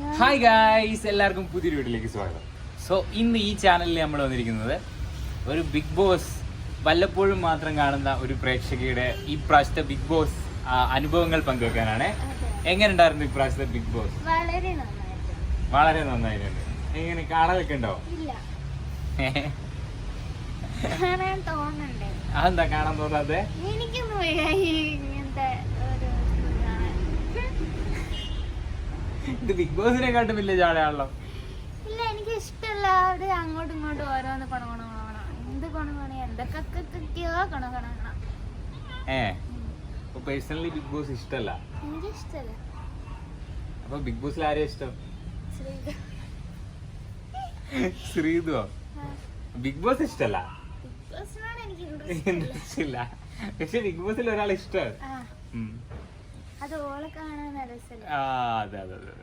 Hi guys എല്ലാവർക്കും പുതിയൊരു വീട്ടിലേക്ക് സ്വാഗതം. സോ ഇന്ന് ഈ ചാനലിൽ നമ്മൾ വന്നിരിക്കുന്നത് ഒരു ബിഗ് ബോസ് വല്ലപ്പോഴും മാത്രം കാണുന്ന ഒരു പ്രേക്ഷകയുടെ ഈ പ്രാവശ്യത്തെ ബിഗ് ബോസ് അനുഭവങ്ങൾ പങ്കുവെക്കാനാണ്. എങ്ങനെ ഉണ്ടായിരുന്നു ഈ പ്രാവശ്യത്തെ ബിഗ് ബോസ് വളരെ നന്നായിട്ടുണ്ട് എങ്ങനെ? കാണലൊക്കെ ഉണ്ടോ? അതെന്താ കാണാൻ തോന്നാതെ എനിക്കൊന്നും വയ്യ ഈ ഇങ്ങനത്തെ ഒരു ഇത് കാണാൻ. ഇത് ബിഗ് ബോസിനെ കാട്ടും വലിയ ചാടയാണല്ലോ ഇല്ല എനിക്ക് ഇഷ്ടമല്ല അവിടെ അങ്ങോട്ടും ഇങ്ങോട്ടും ഓരോന്ന് കൊണ കൊണ കൊണ കൊണ എന്ത് കൊണ കൊണ എന്തൊക്കെ കിട്ടിയോ? കൊണ കൊണ കൊണ. ഏ അപ്പൊ പേഴ്സണലി ബിഗ് ബോസ് ഇഷ്ടമല്ല എനിക്ക് ഇഷ്ടമല്ല അപ്പൊ ബിഗ് ബോസിൽ ആരെയാ ഇഷ്ടം? ശ്രീ ശ്രീതുവോ ബിഗ് ബോസ് ഇഷ്ടമല്ല ഇൻട്രസ്റ്റ് ഇല്ല. പക്ഷെ ബിഗ് ബോസിൽ ഒരാൾ ഇഷ്ടമാണ്. ആ. അത് ഓളെ കാണാൻ രസമല്ല ആ അതെ അതെ അതെ.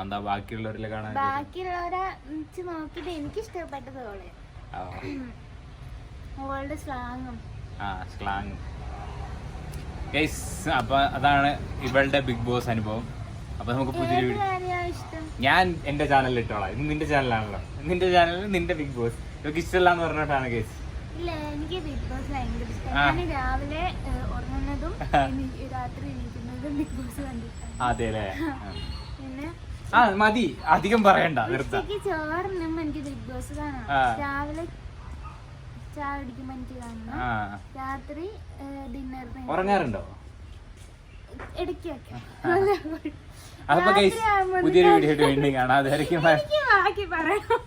എന്താ ബാക്കിയുള്ളവരിലെ കാണാൻ ബാക്കിയുള്ളവരെ വെച്ച് നോക്കിട്ട് എനിക്ക് ഇഷ്ടപ്പെട്ടത് ഓളെ ഓളുടെ സ്ലാങ്ങും. ആ സ്ലാങ്. ഗൈസ് അപ്പൊ അതാണ് ഇവളുടെ ബിഗ് ബോസ് അനുഭവം. അപ്പൊ നമുക്ക് പുതിയൊരു ഞാൻ എന്റെ ചാനലിൽ ഇട്ടോളാം. ഇത് നിന്റെ ചാനലാണല്ലോ നിന്റെ ചാനലിൽ നിന്റെ ബിഗ് ബോസ് ഇതൊക്കെ ഇഷ്ടമല്ലാന്ന് പറഞ്ഞിട്ടാണ് ഗൈസ് ഇല്ല എനിക്ക് ബിഗ് ബോസ് ഭയങ്കര ഇഷ്ടം. ഞാൻ രാവിലെ ഉറങ്ങുന്നതും രാത്രി എണീക്കുന്നതും ബിഗ് ബോസ് കണ്ടിട്ടാണ്. അതെ അല്ലേ? പിന്നെ ആ മതി. അധികം പറയണ്ട നിർത്ത ഉച്ചയ്ക്ക് എനിക്ക് ബിഗ് ബോസ് കാണാം ആ. രാവിലെ ചായ കുടിക്കുമ്പോ എനിക്ക് കാണണം. ആ. രാത്രി ഡിന്നറിന് ഉറങ്ങാറുണ്ടോ? ഇടയ്ക്കൊക്കെ ഗൈസ് പുതിയൊരു വീഡിയോ വീണ്ടും കാണാം. എനിക്ക് ബാക്കി പറയണം